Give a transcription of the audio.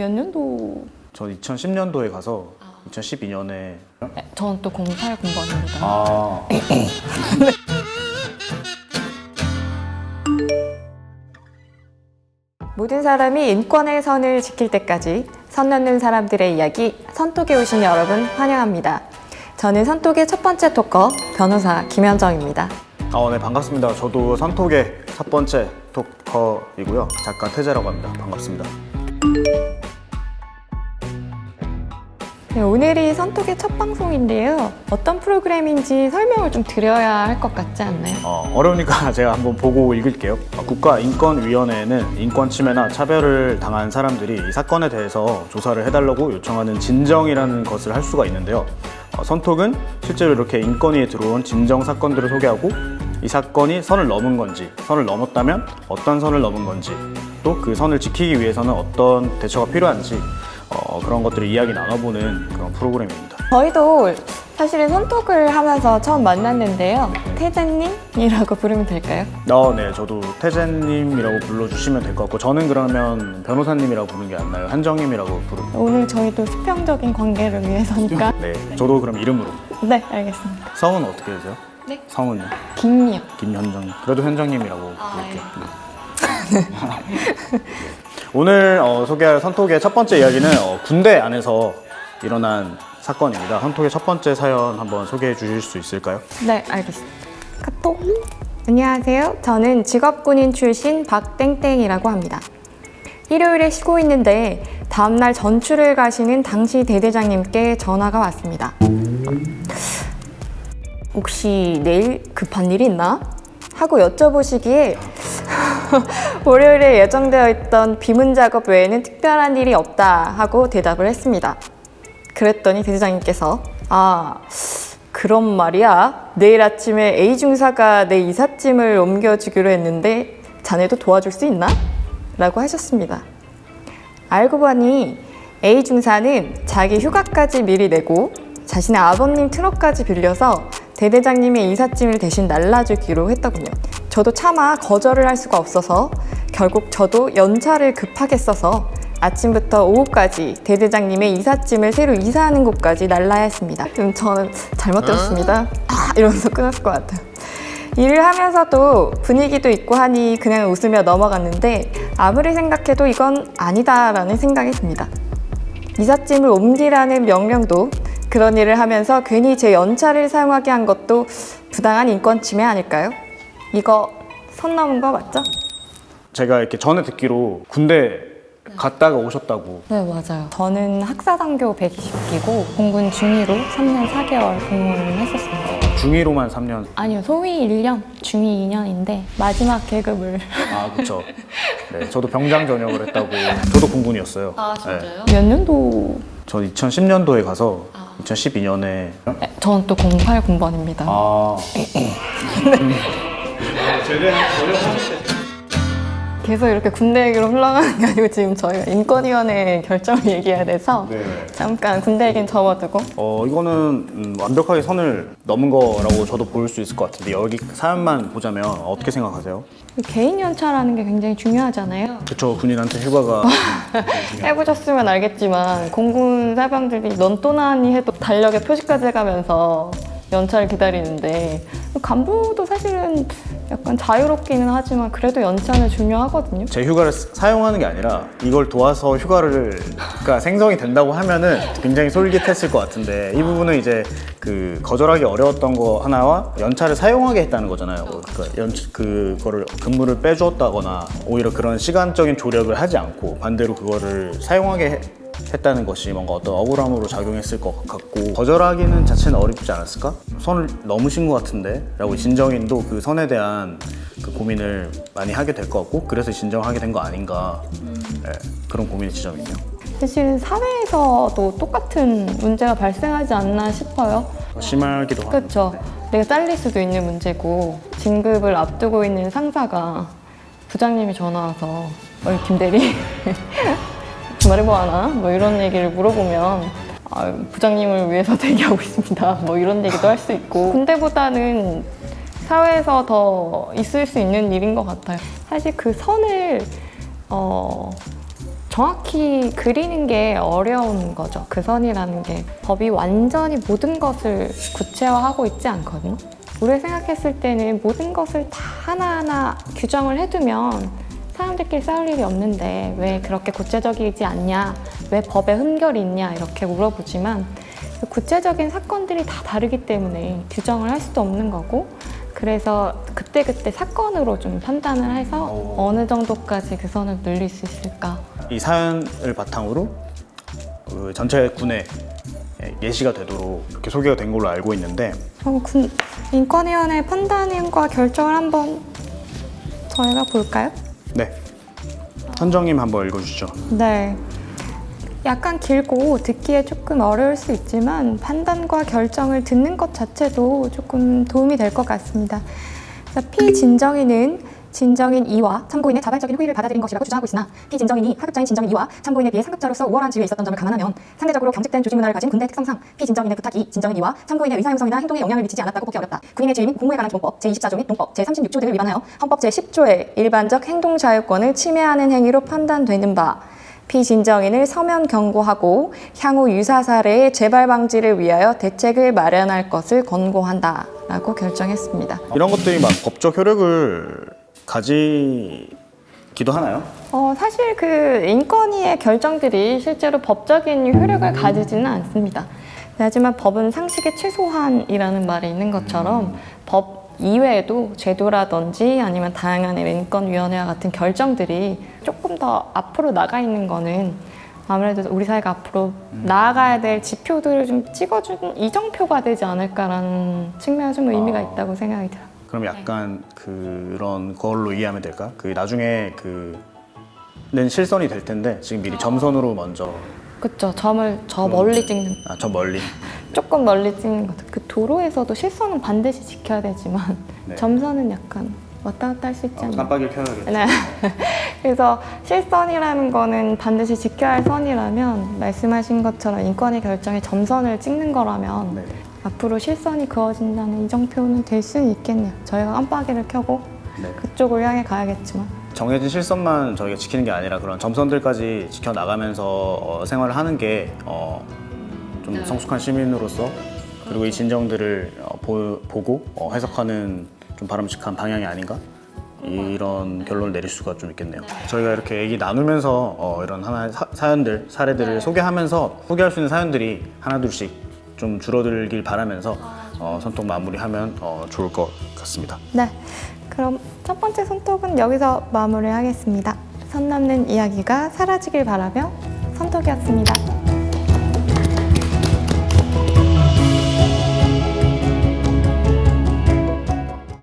몇 년도? 저 2010년도에 가서 2012년에 저는 또 080번입니다. 아 모든 사람이 인권의 선을 지킬 때까지 선 넘는 사람들의 이야기 선톡에 오신 여러분 환영합니다. 저는 선톡의 첫 번째 토커 변호사 김현정입니다. 어, 네 반갑습니다. 저도 선톡의 첫 번째 토커이고요. 작가 태재라고 합니다. 반갑습니다. 네, 오늘이 선톡의 첫 방송인데요. 어떤 프로그램인지 설명을 좀 드려야 할 것 같지 않나요? 어, 어려우니까 제가 한번 보고 읽을게요. 어, 국가인권위원회는 인권 침해나 차별을 당한 사람들이 이 사건에 대해서 조사를 해달라고 요청하는 진정이라는 것을 할 수가 있는데요. 어, 선톡은 실제로 이렇게 인권위에 들어온 진정 사건들을 소개하고 이 사건이 선을 넘은 건지, 선을 넘었다면 어떤 선을 넘은 건지, 또 그 선을 지키기 위해서는 어떤 대처가 필요한지 어, 그런 것들을 이야기 나눠보는 그런 프로그램입니다. 저희도 사실은 선톡을 하면서 처음 만났는데요. 태자님이라고 부르면 될까요? 어, 네, 저도 태재님이라고 불러주시면 될 것 같고 저는 그러면 변호사님이라고 부르는 게 안 나요. 한정님이라고 부릅니다. 오늘 저희도 수평적인 관계를 위해서니까. 네, 저도 그럼 이름으로. 네, 알겠습니다. 성은 어떻게 되세요? 네. 성은요? 김미요. 김현정님. 그래도 현정님이라고 아, 부를게요. 네. 오늘 어, 소개할 선톡의 첫 번째 이야기는 어, 군대 안에서 일어난 사건입니다. 선톡의 첫 번째 사연 한번 소개해 주실 수 있을까요? 네, 알겠습니다. 카톡. 안녕하세요. 저는 직업군인 출신 박땡땡이라고 합니다. 일요일에 쉬고 있는데 다음날 전출을 가시는 당시 대대장님께 전화가 왔습니다. 혹시 내일 급한 일 있나? 하고 여쭤보시기에 월요일에 예정되어 있던 비문 작업 외에는 특별한 일이 없다 하고 대답을 했습니다. 그랬더니 대대장님께서 아 그런 말이야 내일 아침에 A 중사가 내 이삿짐을 옮겨주기로 했는데 자네도 도와줄 수 있나? 라고 하셨습니다. 알고 보니 A 중사는 자기 휴가까지 미리 내고 자신의 아버님 트럭까지 빌려서 대대장님의 이삿짐을 대신 날라주기로 했더군요. 저도 차마 거절을 할 수가 없어서 결국 저도 연차를 급하게 써서 아침부터 오후까지 대대장님의 이삿짐을 새로 이사하는 곳까지 날라야 했습니다. 그럼 저는 잘못 들었습니다. 아, 이러면서 끊었을 것 같아요. 일을 하면서도 분위기도 있고 하니 그냥 웃으며 넘어갔는데 아무리 생각해도 이건 아니다라는 생각이 듭니다. 이삿짐을 옮기라는 명령도 그런 일을 하면서 괜히 제 연차를 사용하게 한 것도 부당한 인권 침해 아닐까요? 이거 선 넘은 거 맞죠? 제가 이렇게 전에 듣기로 군대 갔다가 오셨다고. 네, 맞아요. 저는 학사장교 120기고 공군 중위로 3년 4개월 근무를 했었습니다. 중위로만 3년. 아니요, 소위 1년, 중위 2년인데 마지막 계급을 아, 그쵸. 네, 저도 병장 전역을 했다고. 저도 공군이었어요. 아 네. 진짜요? 몇 년도? 저 2010년도에 가서 아. 2012년에 네, 저는 또 080번입니다. 아 계속 이렇게 군대 얘기로 흘러가는 게 아니고 지금 저희가 인권위원회 결정을 얘기해야 돼서 네. 잠깐 군대 얘기는 접어두고 어 이거는 음, 완벽하게 선을 넘은 거라고 저도 볼 수 있을 것 같은데 여기 사연만 보자면 어떻게 생각하세요? 개인 연차라는 게 굉장히 중요하잖아요. 그쵸 군인한테 휴가가 해보셨으면 알겠지만 공군 사병들이 넌 또 나니 해도 달력에 표시까지 해가면서 연차를 기다리는데 간부도 사실은 약간 자유롭기는 하지만 그래도 연차는 중요하거든요. 제 휴가를 사- 사용하는 게 아니라 이걸 도와서 휴가를 그러니까 생성이 된다고 하면은 굉장히 솔깃했을 것 같은데 이 부분은 이제 그 거절하기 어려웠던 거 하나와 연차를 사용하게 했다는 거잖아요. 그러니까 연 그거를 근무를 빼주었다거나 오히려 그런 시간적인 조력을 하지 않고 반대로 그거를 사용하게 해- 했다는 것이 뭔가 어떤 억울함으로 작용했을 것 같고 거절하기는 자체는 어렵지 않았을까? 선을 넘으신 것 같은데 라고 진정인도 그 선에 대한 그 고민을 많이 하게 될 것 같고 그래서 진정하게 된 거 아닌가 예, 그런 고민의 지점이네요 사실은 사회에서도 똑같은 문제가 발생하지 않나 싶어요. 심하기도 하고 그렇죠. 내가 잘릴 수도 있는 문제고 진급을 앞두고 있는 상사가 부장님이 전화 와서 어이 김 대리 주 뭐 하나? 뭐 이런 얘기를 물어보면 아, 부장님을 위해서 대기하고 있습니다. 뭐 이런 얘기도 할 수 있고 군대보다는 사회에서 더 있을 수 있는 일인 것 같아요. 사실 그 선을 어, 정확히 그리는 게 어려운 거죠. 그 선이라는 게 법이 완전히 모든 것을 구체화하고 있지 않거든요. 우리가 생각했을 때는 모든 것을 다 하나하나 규정을 해두면 사람들끼리 싸울 일이 없는데 왜 그렇게 구체적이지 않냐, 왜 법에 흠결이 있냐 이렇게 물어보지만 그 구체적인 사건들이 다 다르기 때문에 규정을 할 수도 없는 거고 그래서 그때그때 사건으로 좀 판단을 해서 오. 어느 정도까지 그 선을 늘릴 수 있을까 이 사연을 바탕으로 그 전체 군에 예시가 되도록 이렇게 소개가 된 걸로 알고 있는데 그럼 군, 인권위원회 판단과 결정을 한번 저희가 볼까요? 네 선정님 한번 읽어주시죠. 네. 약간 길고 듣기에 조금 어려울 수 있지만 판단과 결정을 듣는 것 자체도 조금 도움이 될 것 같습니다. 피진정인은 진정인 2와 참고인의 자발적인 호의를 받아들인 것이라고 주장하고 있으나 피진정인이 하급자인 진정인 2와 참고인에 비해 상급자로서 우월한 지위에 있었던 점을 감안하면 상대적으로 경직된 조직 문화를 가진 군대 특성상 피진정인의 부탁 2, 진정인 2와 참고인의 의사 형성이나 행동에 영향을 미치지 않았다고 보기 어렵다. 군인의 및 공무에 관한 기본법 제24조 및 동법 제36조 등을 위반하여 헌법 제10조의 일반적 행동 자유권을 침해하는 행위로 판단되는 바 피진정인을 서면 경고하고 향후 유사 사례의 재발 방지를 위하여 대책을 마련할 것을 권고한다라고 결정했습니다. 이런 것들이 막 법적 효력을 가지기도 하나요? 어, 사실 그 인권위의 결정들이 실제로 법적인 효력을 가지지는 않습니다. 하지만 법은 상식의 최소한이라는 말이 있는 것처럼 법 이외에도 제도라든지 아니면 다양한 인권위원회와 같은 결정들이 조금 더 앞으로 나가 있는 거는 아무래도 우리 사회가 앞으로 나아가야 될 지표들을 좀 찍어준 이정표가 되지 않을까라는 측면에 좀 의미가 있다고 생각이 들어요. 그럼 약간 그런 걸로 이해하면 될까? 그 나중에 그는 실선이 될 텐데 지금 미리 점선으로 먼저 그쵸. 점을 저 멀리 찍는 아 저 멀리 조금 멀리 찍는 것 같아요. 그 도로에서도 실선은 반드시 지켜야 되지만 네. 점선은 약간 왔다 갔다 할 수 있지 않나요? 깜빡이를 켜야겠다. 네. 그래서 실선이라는 거는 반드시 지켜야 할 선이라면 말씀하신 것처럼 인권의 결정에 점선을 찍는 거라면 네. 앞으로 실선이 그어진다는 이정표는 될 수는 있겠네요. 저희가 깜빡이를 켜고 네. 그쪽을 향해 가야겠지만. 정해진 실선만 저희가 지키는 게 아니라 그런 점선들까지 지켜 나가면서 어, 생활을 하는 게 어, 좀 성숙한 시민으로서 그리고 이 진정들을 어, 보, 고 해석하는 좀 바람직한 방향이 아닌가 이런 결론을 내릴 수가 좀 있겠네요. 저희가 이렇게 얘기 나누면서 어, 이런 하나의 사, 사연들 사례들을 소개하면서 소개할 수 있는 사연들이 하나둘씩 좀 줄어들길 바라면서 어, 손톱 마무리하면 어, 좋을 것 같습니다. 네. 그럼 첫 번째 손톱은 여기서 마무리하겠습니다. 선 넘는 이야기가 사라지길 바라며 손톱이었습니다.